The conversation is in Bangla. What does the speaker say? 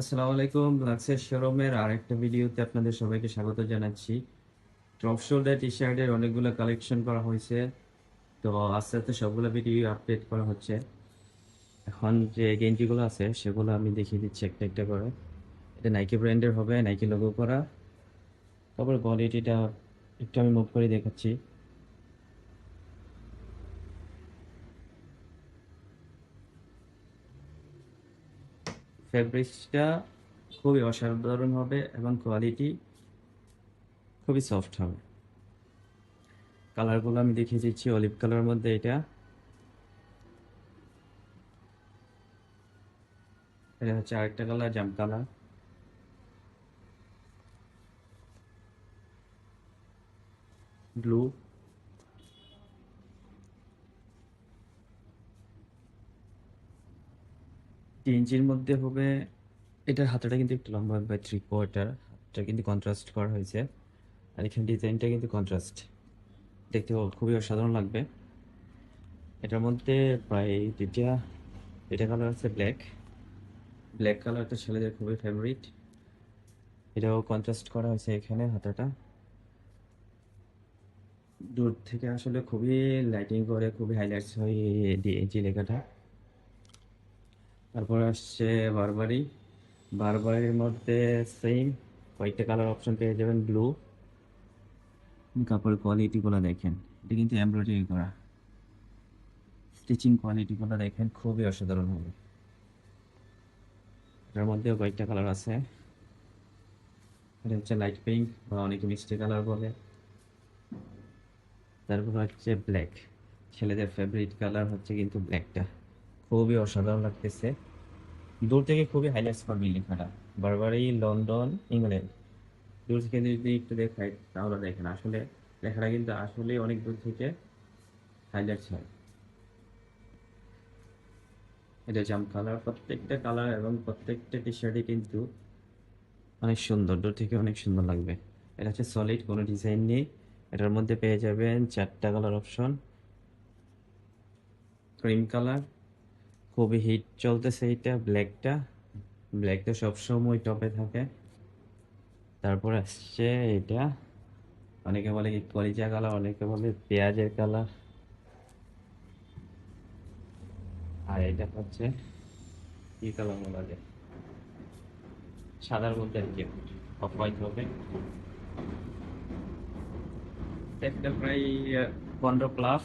আসসালামু আলাইকুম লাক্সের শোরুমের আরেকটা ভিডিওতে আপনাদের সবাইকে স্বাগত জানাচ্ছি। টপ শোল্ডার টি শার্টের অনেকগুলো কালেকশন করা হয়েছে। তো আস্তে আস্তে সবগুলো ভিডিও আপডেট করা হচ্ছে। এখন যে গেঞ্জিগুলো আছে, সেগুলো আমি দেখিয়ে দিচ্ছি একটা একটা করে। এটা নাইকি ব্র্যান্ডের হবে নাইকি লোগো করা। তারপর কোয়ালিটিটা একটু আমি মুভ করে দেখাচ্ছি। ফেব্রিক্সটা খুবই অসাধারণ হবে এবং কোয়ালিটি খুবই সফট হবে। কালারগুলো আমি দেখিয়ে দিচ্ছি অলিভ কালার মধ্যে এটা। এটা হচ্ছে আরেকটা কালার জাম কালার ব্লু তিন ইঞ্চির মধ্যে হবে, এটার হাতাটা কিন্তু একটু লম্বা হবে থ্রি কোয়ার্টার হাতটা কিন্তু কন্ট্রাস্ট করা হয়েছে। আর এখানে ডিজাইনটা কিন্তু কন্ট্রাস্ট দেখতে খুবই অসাধারণ লাগবে। এটার মধ্যে প্রায় দুইটা এটা কালার আছে ব্ল্যাক ব্ল্যাক কালারটা ছেলেদের খুবই ফেভারিট এটাও কন্ট্রাস্ট করা হয়েছে এখানে হাতাটা। দূর থেকে আসলে খুবই লাইটিং করে, খুবই হাইলাইটস হয় এই যে লেখাটা। তারপর আসছে বারবারি। বারবারির মধ্যে সেম কয়েকটা কালার অপশন পেয়ে যাবেন ব্লু কাপড়ের কোয়ালিটিগুলো দেখেন, এটা কিন্তু এমব্রয়ডারি করা। স্টিচিং কোয়ালিটিগুলো দেখেন, খুবই অসাধারণ হবে এটার মধ্যেও কয়েকটা কালার আছে। এটা হচ্ছে লাইট পিঙ্ক বা অনেকে মিষ্টি কালার বলে। তারপর হচ্ছে ব্ল্যাক ছেলেদের ফেভারিট কালার হচ্ছে কিন্তু ব্ল্যাকটা খুবই অসাধারণ লাগতেছে। দূর থেকে খুবই হাইলাইটস করবে এই লেখাটা। বারবারই লন্ডন, ইংল্যান্ড। দূর থেকে যদি একটু দেখাই, তাহলে দেখেন আসলে লেখাটা কিন্তু আসলে অনেক দূর থেকে হাইলাইটস হয়। এটা জাম কালার প্রত্যেকটা কালার এবং প্রত্যেকটা টি শার্টই কিন্তু অনেক সুন্দর, দূর থেকে অনেক সুন্দর লাগবে। এটা হচ্ছে সলিড কোনো ডিজাইন নেই। এটার মধ্যে পেয়ে যাবেন চারটা কালার অপশন ক্রিম কালার খুবই হিট চলতেছে এটা ব্ল্যাকটা ব্ল্যাকটা সবসময় টপে থাকে। তারপর আসছে এটা অনেকে বলে কলিজা কালার অনেকে বলে পেঁয়াজের কালার আর এটা হচ্ছে, কি কালার বলা যায়? সাদার মধ্যে আর কি। অফ হবে। একটা প্রায় পনেরো প্লাস